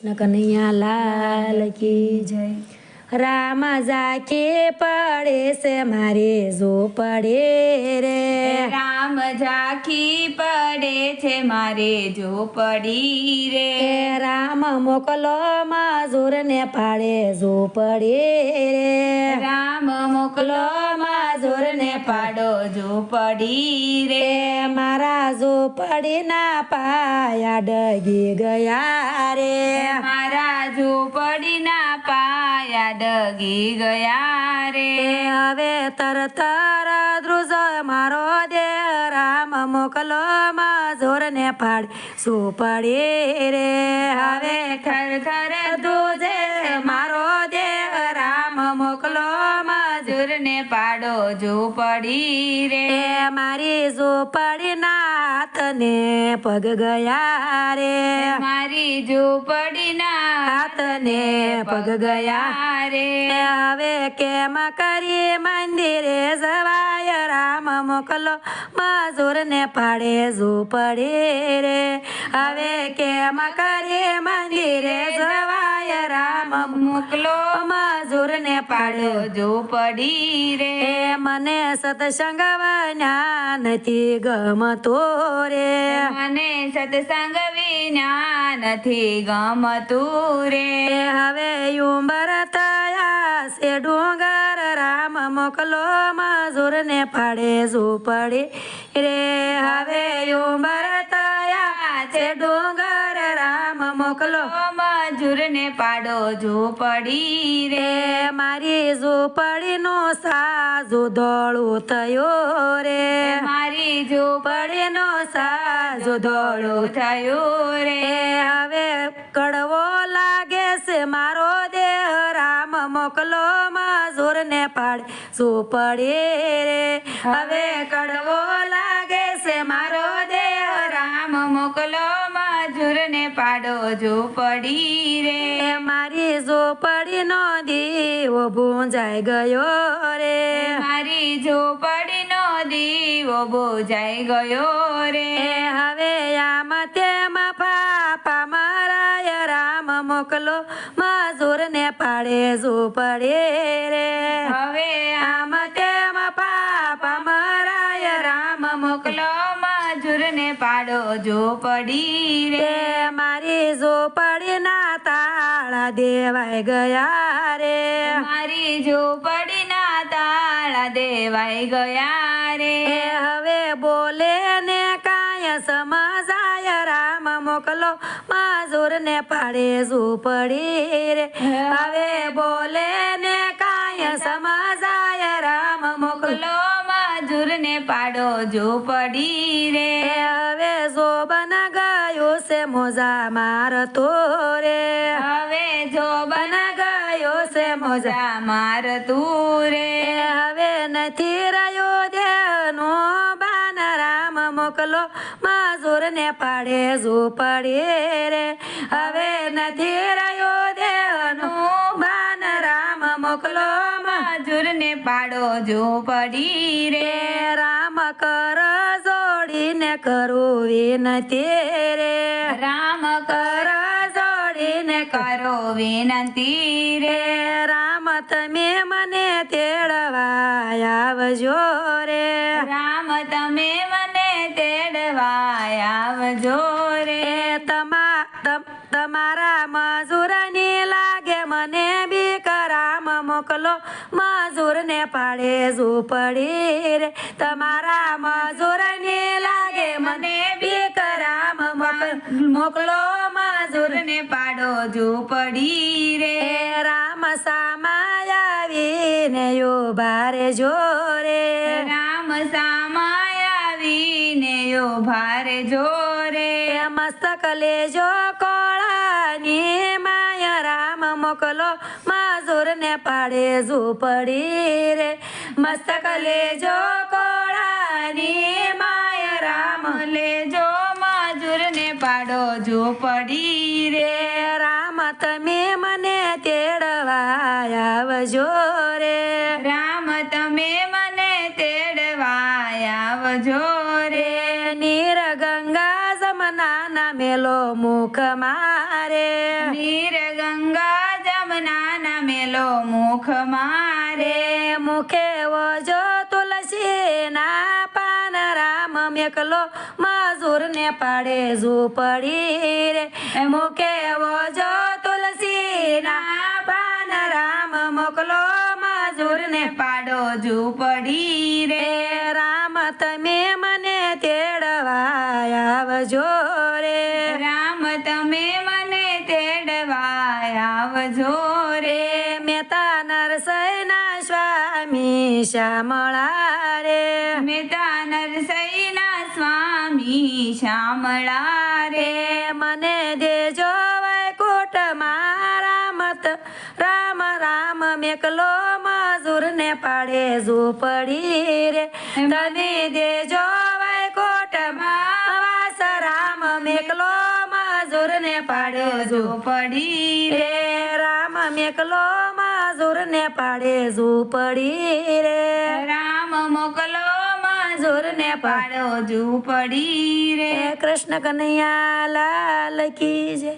કનૈયા લાલ કી જય. રામ જાકે પડે છે મારે જો પડે રે. રામ જાખી પડે છે મારે જો પડી રે. રામ મોકલો મજૂર ને પાડે જો પડે રે. રામ મોકલો મજૂર ને પાડો જો પડી રે. મારા જો પડી ના પાયા ડગી ગયા રે. મારા પડી ના પાયા ડગી ગયા રે. હવે તરત ધ્રુજ મારો દે રામ મોકલો મજૂર ને ફાડ. શું રે? હવે ખર ખર ધ્રુજે મારો દે રામ મોકલો મજૂર ને પાડો. જો રે? મારી ઝોપડી નાથ ને પગ ગયા રે. મારી ઝૂંપડી ના હાથ ને પગ ગયા રે. હવે કેમ કરી મંદિરે જવાય રામ મોકલો મજૂર ને પાડે પડે રે. હવે કેમ કરે મંદિરે જવાય રામ મોકલો. મજૂર ને પાડે જો પડી રે. મને સત્સંગ વન્યા નથી ગમતો રે. મને સત્સંગ વિના નથી ગમતું રે. હવે ઉંબર થયા છે ડુંગર રામ મોકલો મજૂર ને પાડે ઝૂંપડી. રે હવે ઉંબર તયા છે ડુંગર રામ મોકલો. મજૂર ને પાડો જો પડી રે મારી ઝૂંપડીનો સાજુ દોડું થયો રે. મારી ઝૂંપડીનો સાજો દોડો થયો રે. હવે કડવો લાગે છે મારો દેહ રામ મોકલો મજૂર ને પડે રે. હવે કડવો લાગે છે મારો દેહ. રામ મોકલો મજૂરને પાડો જો પડી રે. મારી ઝૂંપડીનો દીવો ભૂંજાઈ ગયો રે. મારી ઝૂંપડીનો દીવો ભૂંજાઈ ગયો રે. હવે આમ તેમાં પાપા મારા રામ મોકલો મજૂરને પાડે ઝૂંપડે રે. પાડો જો પડી રે મારી ઝોપડી ના તાળા દેવાઈ ગયા રે. મારી ઝૂંપડીના તાળા દેવાઈ ગયા રે. હવે બોલે ને કાય સમજાય રામ મોકલો માજુર ને પાડે ઝોપડી રે. હવે બોલે ને કાંય સમજાય રામ મોકલો. મોકલો ને પાડો ઝૂંપડી રે હવે જોબન ગયો છે મોજા મારતો રે. હવે જોબન ગયો છે મોજા મારતું રે. હવે નથી રહ્યો દેહનો બાન રામ મોકલો મજૂર ને પાડે ઝૂંપડી રે હવે નથી પાડો જો પડી રે રામ કર જોડીને કરું વિનતી રે. રામ કર જોડીને કરો વિનંતી રે. રામ તમે મને તેડવા આવજો રે. રામ તમે મને તેડવા આવજો રે. તમા તમ- તમારા મજૂરની લાગે મને બી કરામ મોકલો. પાડે ઝૂંપડી રે. તમારા મજૂરની લાગે મને બીક રામ મોકલો મજૂર ને પાડો જો પડી રે રામ સામાય આવીને ઊભા રે જોરે. રામ સામાય આવીને યો ભારે જોરે. રે મસ્તક લેજો કોળાની પાડે ઝૂંપડી રે. મસ્તક લેજો કોળાની માય રામ લેજો મજૂર ને પાડો જો પડી રે. રામ, તમે મને તેડવા આવજો રે. રામ, તમે મને તેડવા આવજો રે. નીર ગંગા જમના ના મેલો મુખ મારે. નીર ગંગા જમના ના મુખ મારે, મુખે વજો તુલસીના પાન. રામ મેકલો મજૂર ને પાડે ઝૂપડી રે. મુખે વજો તુલસીના પાન. રામ મોકલો મજૂર ને પાડો ઝૂપડી રે. રામ, તમે મને તેડવા આવજો રે. રામ, તમે મને તેડવા આવજો શ્યામળા રે મેતા નરસૈના સ્વામી શ્યામળા રે મને દેજો વૈકુટ રામત રામ રામ મેકલો મજૂર ને પાડે ઝૂપડી રે. તને દેજો વૈકુટ વાસ રામ મેકલો મજૂર ને પાડે ઝૂપડી રે. રામ મેકલો મજૂર ને પાડે ઝૂંપડી રે. રામ મોકલો જોર ને પાડો ઝૂંપડી રે. કૃષ્ણ કનૈયા લાલ કી જય.